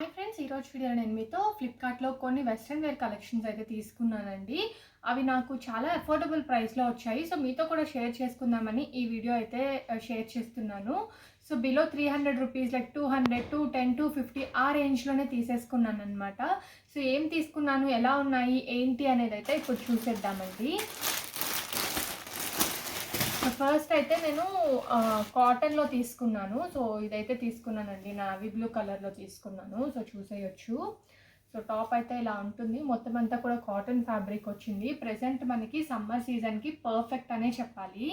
Hi friends ఈరోజు video నేను మీతో ఫ్లిప్కార్ట్లో కొన్ని వెస్ట్రన్ వేర్ కలెక్షన్స్ అయితే తీసుకున్నానండి. అవి నాకు చాలా అఫోర్డబుల్ ప్రైస్లో వచ్చాయి. సో మీతో కూడా షేర్ చేసుకుందామని ఈ వీడియో అయితే షేర్ చేస్తున్నాను. So below three hundred rupees like two hundred two ten two fifty ఆ రేంజ్లోనే తీసేసుకున్నాను అనమాట సో ఏం తీసుకున్నాను ఎలా ఉన్నాయి ఏంటి అనేది అయితే ఇప్పుడు చూసేద్దామండి. ఫస్ట్ అయితే నేను కాటన్లో తీసుకున్నాను. సో ఇదైతే తీసుకున్నానండి. నావీ బ్లూ కలర్లో తీసుకున్నాను. సో చూసేయచ్చు. సో టాప్ అయితే ఇలా ఉంటుంది. మొత్తం అంతా కూడా కాటన్ ఫ్యాబ్రిక్ వచ్చింది. ప్రజెంట్ మనకి సమ్మర్ సీజన్కి పర్ఫెక్ట్ అనే చెప్పాలి.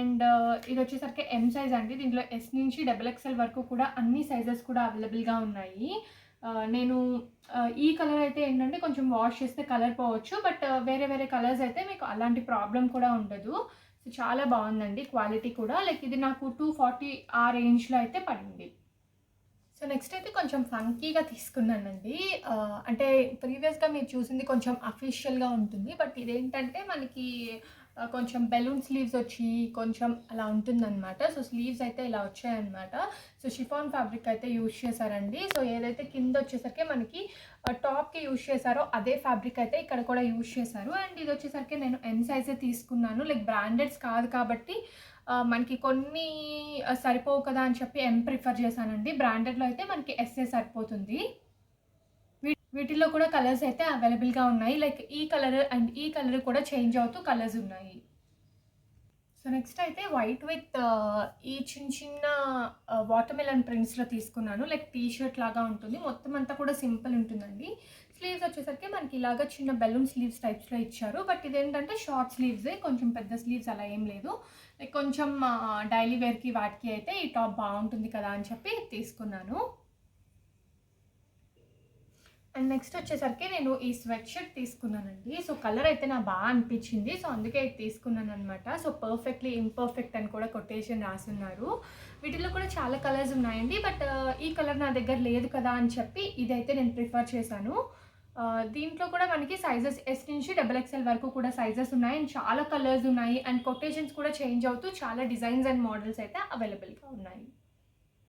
అండ్ ఇది వచ్చేసరికి ఎం సైజ్ అండి. దీంట్లో ఎస్ నుంచి డబుల్ ఎక్స్ఎల్ వరకు కూడా అన్ని సైజెస్ కూడా అవైలబుల్గా ఉన్నాయి. నేను ఈ కలర్ అయితే ఏంటంటే కొంచెం వాష్ చేస్తే కలర్ పోవచ్చు. బట్ వేరే వేరే కలర్స్ అయితే మీకు అలాంటి ప్రాబ్లం కూడా ఉండదు. సో చాలా బాగుందండి క్వాలిటీ కూడా. లైక్ ఇది నాకు టూ ఫార్టీ ఆ రేంజ్లో అయితే పడింది. సో నెక్స్ట్ అయితే కొంచెం ఫంకీగా తీసుకున్నానండి. అంటే ప్రీవియస్గా మీరు చూసింది కొంచెం అఫీషియల్గా ఉంటుంది. బట్ ఇదేంటంటే మనకి కొంచెం బెలూన్ స్లీవ్స్ వచ్చి కొంచెం అలా ఉంటుందన్నమాట. సో స్లీవ్స్ అయితే ఇలా వచ్చాయన్నమాట. సో షిఫాన్ ఫ్యాబ్రిక్ అయితే యూజ్ చేశారండి. సో ఏదైతే కింద వచ్చేసరికి మనకి టాప్కి యూజ్ చేశారో అదే ఫ్యాబ్రిక్ అయితే ఇక్కడ కూడా యూజ్ చేశారు. అండ్ ఇది వచ్చేసరికి నేను ఎం సైజే తీసుకున్నాను. లైక్ బ్రాండెడ్స్ కాదు కాబట్టి మనకి కొన్ని సరిపోవు కదా అని చెప్పి ఎం ప్రిఫర్ చేశానండి. బ్రాండెడ్లో అయితే మనకి ఎస్ఏ సరిపోతుంది. వీటిల్లో కూడా కలర్స్ అయితే అవైలబుల్గా ఉన్నాయి. లైక్ ఈ కలర్ అండ్ ఈ కలర్ కూడా చేంజ్ అవుతూ కలర్స్ ఉన్నాయి. సో నెక్స్ట్ అయితే వైట్ విత్ uh, ఈ చిన్న చిన్న వాటర్ మెలన్ ప్రింట్స్లో తీసుకున్నాను. లైక్ టీ షర్ట్ లాగా ఉంటుంది. మొత్తం అంతా కూడా సింపుల్ ఉంటుందండి. స్లీవ్స్ వచ్చేసరికి మనకి ఇలాగ చిన్న బెలూన్ స్లీవ్స్ టైప్స్లో ఇచ్చారు. బట్ ఇదేంటంటే షార్ట్ స్లీవ్సే కొంచెం పెద్ద స్లీవ్స్ అలా ఏం లేదు. లైక్ కొంచెం uh, డైలీ వేర్కి వాటికి అయితే ఈ టాప్ బాగుంటుంది కదా అని చెప్పి తీసుకున్నాను. అండ్ నెక్స్ట్ వచ్చేసరికి నేను ఈ స్వెట్ షర్ట్ తీసుకున్నానండి. సో కలర్ అయితే నాకు బాగా అనిపించింది. సో అందుకే ఇది తీసుకున్నాను అనమాట సో పర్ఫెక్ట్లీ ఇంపర్ఫెక్ట్ అని కూడా కొటేషన్ రాసున్నారు. వీటిలో కూడా చాలా కలర్స్ ఉన్నాయండి. బట్ ఈ కలర్ నా దగ్గర లేదు కదా అని చెప్పి ఇదైతే నేను ప్రిఫర్ చేశాను. దీంట్లో కూడా మనకి సైజెస్ ఎస్ నుంచి డబల్ ఎక్స్ఎల్ వరకు కూడా సైజెస్ ఉన్నాయి. అండ్ చాలా కలర్స్ ఉన్నాయి. అండ్ కొటేషన్స్ కూడా చేంజ్ అవుతూ చాలా డిజైన్స్ అండ్ మోడల్స్ అయితే అవైలబుల్గా ఉన్నాయి.